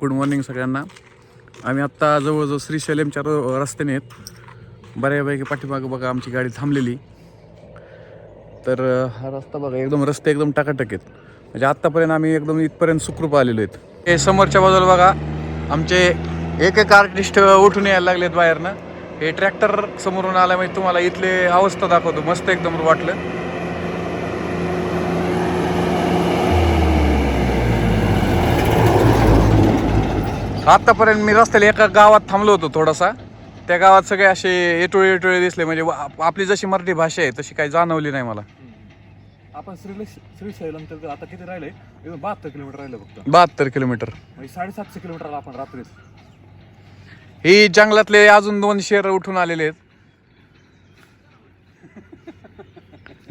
Good morning सगळ्यांना. आम्ही आत्ता जवळजवळ श्रीशैलमच्या र रस्त्याने आहेत. बऱ्यापैकी पाठीमागं बघा आमची गाडी थांबलेली. तर हा रस्ता बघा एकदम रस्ते एकदम टाकाटक आहेत. म्हणजे आत्तापर्यंत आम्ही एकदम इथपर्यंत सुखरूप आलेलो आहेत. हे समोरच्या बाजूला बघा आमचे एक एक आर्टिस्ट उठून यायला लागलेत बाहेरनं. हे ट्रॅक्टर समोरून आल्यामुळे तुम्हाला इथले अवस्था दाखवतो. मस्त एकदम वाटलं. आतापर्यंत मी रस्त्याला एका गावात थांबलो होतो थोडासा. त्या गावात सगळे असे येटोळे येटोळे दिसले. म्हणजे वा- आपली जशी मराठी भाषा आहे तशी काही जाणवली नाही मला. आपण श्री श्रीशैलम तर आता किती राहिले? एकदम बहात्तर किलोमीटर राहिलं फक्त. बहात्तर किलोमीटर. म्हणजे साडेसातशे किलोमीटर आपण रात्रीच. ही जंगलातले अजून दोन शेर उठून आलेले आहेत.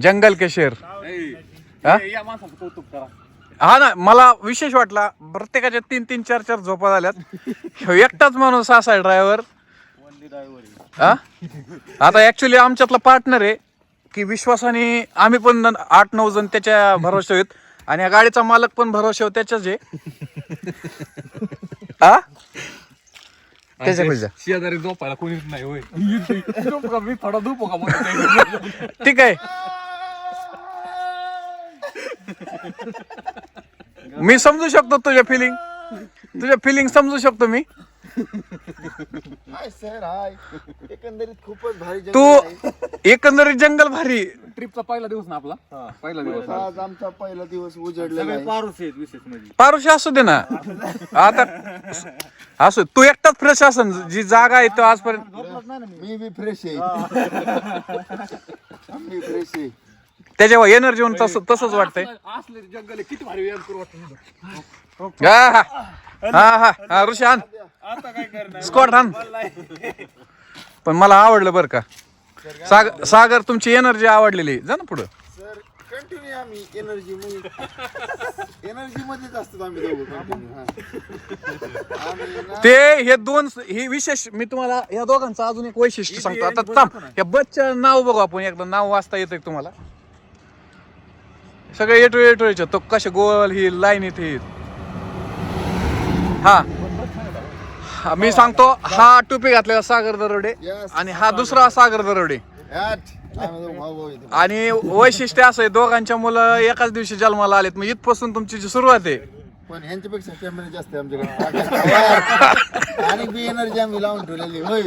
जंगल के शेर. हा? या माणसाचं कौतुक करा. हा ना मला विशेष वाटला प्रत्येकाच्या तीन तीन चार चार झोपा झाल्यात. एकटाच माणूस असा आहे ड्रायव्हर हा? आता ऍक्च्युली आमच्यातला पार्टनर आहे की विश्वासाने आम्ही पण आठ नऊ जण त्याच्या भरोशा आहेत. आणि या गाडीचा मालक पण भरोशा त्याच्याच आहे. हा? त्याच्या खुर्च्या. शेजारी झोपायला कोणीच नाही होय. झोपू का मी थोडा झोपू का म्हणतो. ठीक आहे. मी समजू शकतो तुझ्या फिलिंग तुझ्या फिलिंग समजू शकतो मी. Hi sir hi. एकंदरीत खूपच भारी तू जंगल आहे. एकंदरीत जंगल भारी. ट्रिपचा पहिला दिवस ना आपला? पहिला दिवस. आज आमचा पहिला दिवस उजडलेला आहे. पारूस आहेत विशेष म्हणजे पारुशी असू दे ना. आता असू तू एकटाच फ्रेश असन. जी जागा आहे तो आजपर्यंत मी बी फ्रेश आहे. मी फ्रेश आहे. त्याच्यावर एनर्जी म्हणून तसं तसंच वाटतंय. असले जंगल किती भारी व्यायाम करू वाटतं हा हा. हा हा. हा ऋषी आण आता काय करणार? स्कॉट आण. पण मला आवडलं बरं का. सागर सागर तुमची एनर्जी आवडलेली जा ना पुढं. सर कंटिन्यू आम्ही एनर्जी एनर्जी मध्येच असतो आम्ही दोघं continue, हा. आम्ही ना- ते हे दोन हे विशेष मी तुम्हाला या दोघांचं अजून एक वैशिष्ट्य सांगतो. आता थांब. या बसचं नाव बघू आपण. एकदा नाव वाचता येतं का तुम्हाला? सगळे येटो येटो तो कसे गोल ही लाईन येते हा. हा, मी सांगतो हा टोपी घातलेला सागर दरोडे Yes. आणि हा दुसरा सागर दरोडे. आणि वैशिष्ट्य असं आहे दोघांच्या मुलं एकाच दिवशी जन्माला आलेत. मग इथपासून तुमची जी सुरुवात आहे. पण ह्यांच्यापेक्षा जास्त आहे आमच्याकडे. आणि बी एनर्जी आम्ही लावून ठेवलेली होय.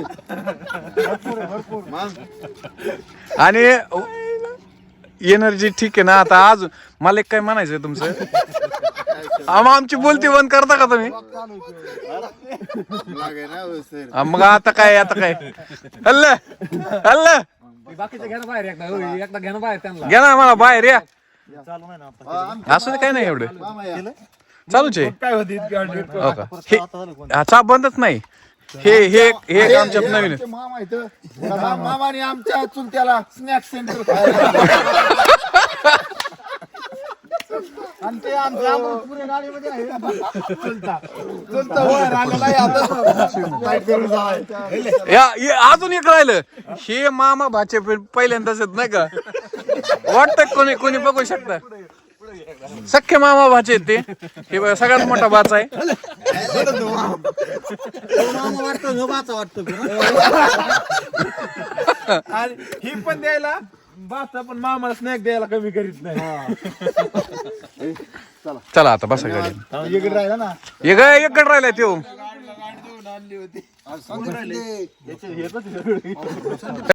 मग आणि एनर्जी ठीक आहे ना? आता आज मला एक काय म्हणायचंय तुमचं? आम आमची बोलती बंद करता का तुम्ही? हो मग आता काय आता काय? हल्ल हल्ल. बाकीचं घ्या ना बाहेर एकदा होय, एकदा घ्या ना बाहेर त्यांना घ्या ना मला बाहेर या. असं काय नाही एवढं. चालूच आहे. काय होती हो का? हे हा, बंदच नाही. हे हे हे हे नवीन. मामा इथं मामाने आमच्या चुलत्याला स्नॅक सेंटर खायला आणि ते आमच्या पुणे गाडीमध्ये आहे. चुलता. चुलता वर आलेला आहे आता काय करू जावाय. या हे अजून एक राहिलं. हे मामा भाचे पहिल्यांदाच आहेत नाही का? वाटतं कोणी कोणी बघू शकता. सख्खे मामा भाचे ते. हे बघा, सगळ्यात मोठा भाचा आहे. आणि ही पण द्यायला बात पण मामाला स्नॅक द्यायला कमी करीत नाही. चला आता बसा गाडी इकडे राहिला ना. एक एक गड राहिलाय तो.